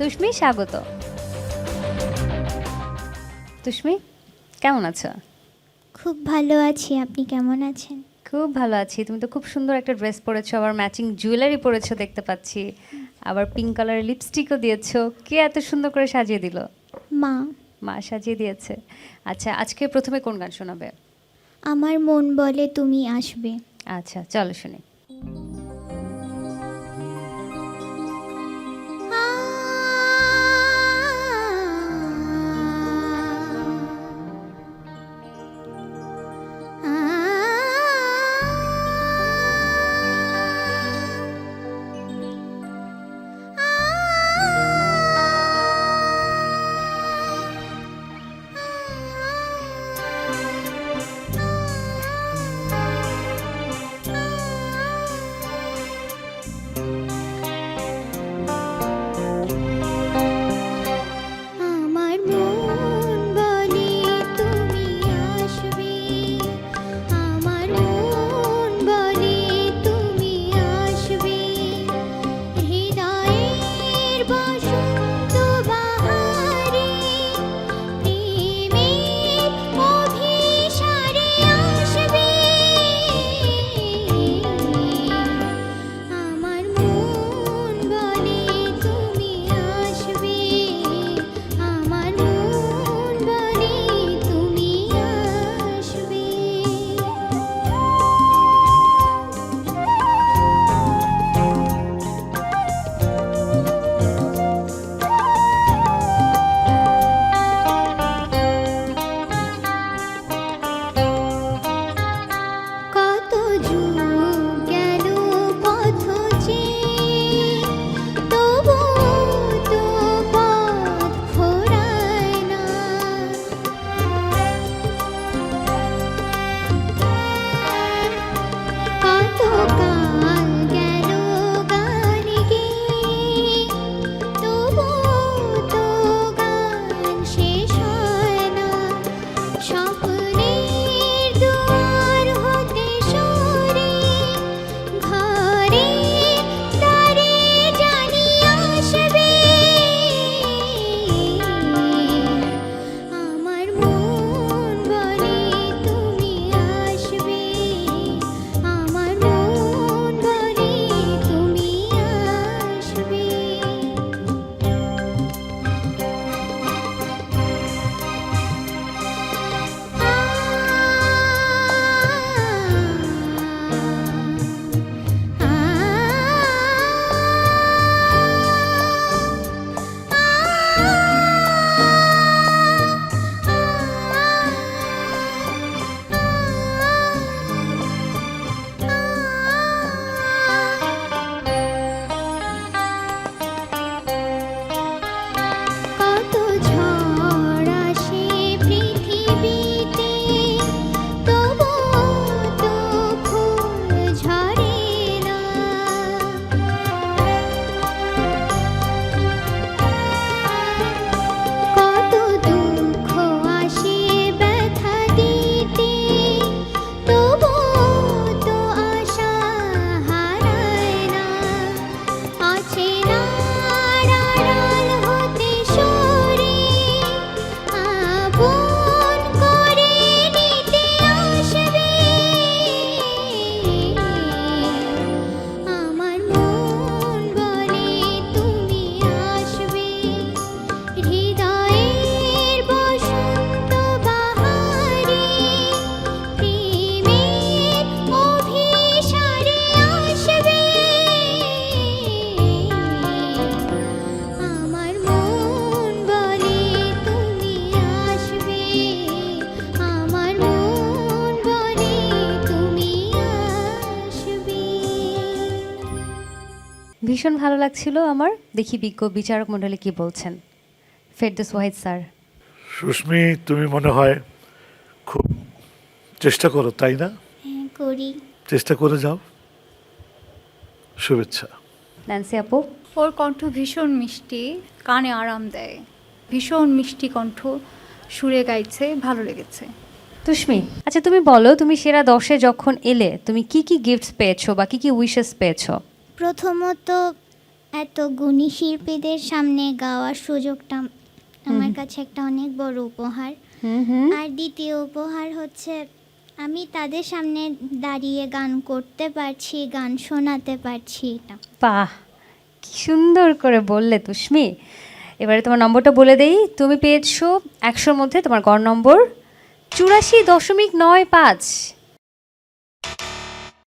তুষ্মি স্বাগত। তুষ্মি কেমন আছো? খুব ভালো আছি আপনি কেমন আছেন? খুব ভালো আছি। তুমি তো খুব সুন্দর একটা ড্রেস পরেছো আবার ম্যাচিং জুয়েলারি পরেছো দেখতে পাচ্ছি। আবার পিঙ্ক কালারের লিপস্টিকও দিয়েছ। কে এত সুন্দর করে সাজিয়ে দিল? মা। মা সাজিয়ে দিয়েছে। আচ্ছা আজকে প্রথমে কোন গান শোনাবে? আমার মন বলে তুমি আসবে। আচ্ছা চলো শুনি। ভীষণ ভালো লাগছিল আমার। দেখি বিজ্ঞ বিচারক মণ্ডলী কি বলছেন। ফেরদোস ওয়াহিদ স্যার। সুস্মি তুমি মনে হয় খুব চেষ্টা করো তাই না? হ্যাঁ করি। চেষ্টা করে যাও। শুভেচ্ছা। ন্যান্সি আপু? ওর কণ্ঠ ভীষণ মিষ্টি কানে আরাম দেয়। ভীষণ মিষ্টি কণ্ঠ সুরে গাইছে ভালো লেগেছে। তুষ্মি আচ্ছা তুমি বলো তুমি সেরা দশে যখন এলে তুমি কি কি গিফটস পেয়েছ বা কি কি উইশেস পেয়েছ? প্রথমত এত গুণী শিল্পীদের সামনে গাওয়ার সুযোগটা আমার কাছে একটা অনেক বড় উপহার। হুম হুম। আর দ্বিতীয় উপহার হচ্ছে আমি তাদের সামনে দাঁড়িয়ে গান করতে পারছি গান শোনাতে পারছি এটা। বাহ! কি সুন্দর করে বললে তুষ্মি। এবারে তোমার নম্বরটা বলে দেই। তুমি পেয়েছ একশোর মধ্যে তোমার গড় নম্বর চুরাশি দশমিক নয় পাঁচ।